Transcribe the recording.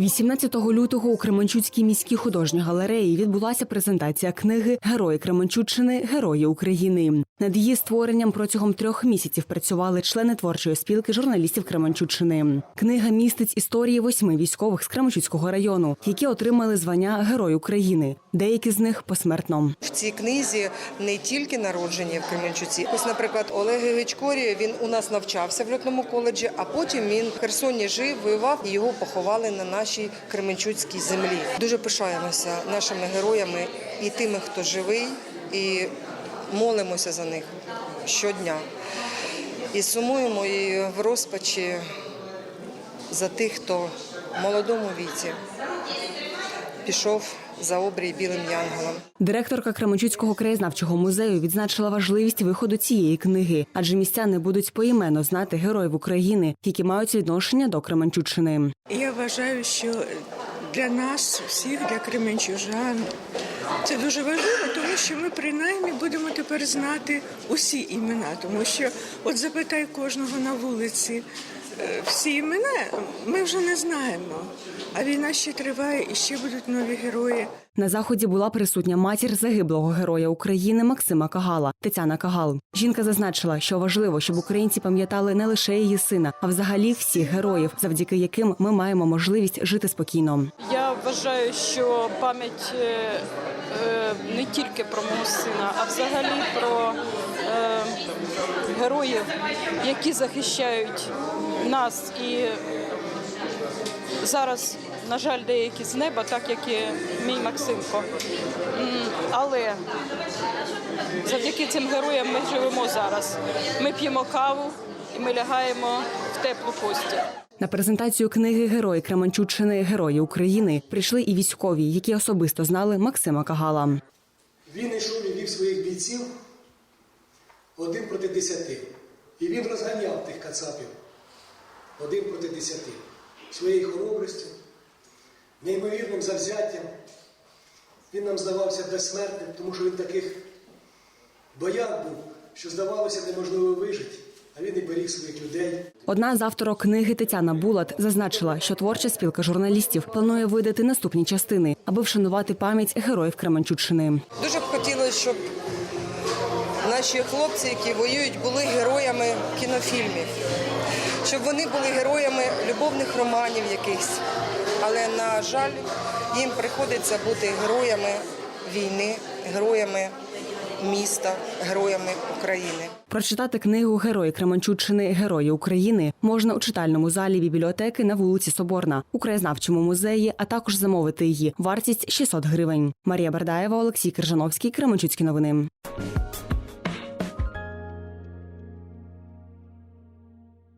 18 лютого у Кременчуцькій міській художній галереї відбулася презентація книги Герої Кременчуччини Герої України. Над її створенням протягом трьох місяців працювали члени творчої спілки журналістів Кременчуччини. Книга містить історії восьми військових з Кременчуцького району, які отримали звання Герой України. Деякі з них посмертно. В цій книзі не тільки народжені в Кременчуці. Ось, наприклад, Олег Гичкорі, він у нас навчався в льотному коледжі, а потім він в Херсоні жив, воював, і його поховали на нашій Кременчуцькій землі. Дуже пишаємося нашими героями і тими, хто живий, і молимося за них щодня. І сумуємо і в розпачі за тих, хто в молодому віці пішов за обрій білим янголом. Директорка Кременчуцького краєзнавчого музею відзначила важливість виходу цієї книги, адже містяни будуть поіменно знати героїв України, які мають відношення до Кременчуччини. Я вважаю, що для нас, всіх, для кременчужан, це дуже важливо, тому що ми принаймні будемо тепер знати усі імена, тому що от запитай кожного на вулиці. Е, Всі імена ми вже не знаємо, а війна ще триває і ще будуть нові герої. На заході була присутня матір загиблого героя України Максима Кагала Тетяна Кагал. Жінка зазначила, що важливо, щоб українці пам'ятали не лише її сина, а взагалі всіх героїв, завдяки яким ми маємо можливість жити спокійно. Я вважаю, що пам'ять е, е, не тільки про мого сина, а взагалі про е, героїв, які захищають нас і зараз, на жаль, деякі з неба, так як і мій Максимко. Але завдяки цим героям ми живемо зараз. Ми п'ємо каву і ми лягаємо в теплу постіль. На презентацію книги Герої Кременчуччини Герої України прийшли і військові, які особисто знали Максима Кагала. Він йшов і вів своїх бійців один проти десяти. І він розганяв тих кацапів один проти десяти. Своєю хоробрістю, неймовірним завзяттям. Він нам здавався безсмертним, тому що він таких бояр був, що здавалося неможливо вижити, а він і беріг своїх людей. Одна з авторок книги Тетяна Булат зазначила, що творча спілка журналістів планує видати наступні частини, аби вшанувати пам'ять героїв Кременчуччини. Дуже б хотілося, щоб наші хлопці, які воюють, були героями кінофільмів, щоб вони були героями любовних романів якихось. Але, на жаль, їм приходиться бути героями війни, героями міста, героями України. Прочитати книгу Герої Кременчуччини Герої України можна у читальному залі бібліотеки на вулиці Соборна у краєзнавчому музеї, а також замовити її. Вартість 600 гривень. Марія Бардаєва, Олексій Киржановський, Кременчуцькі новини.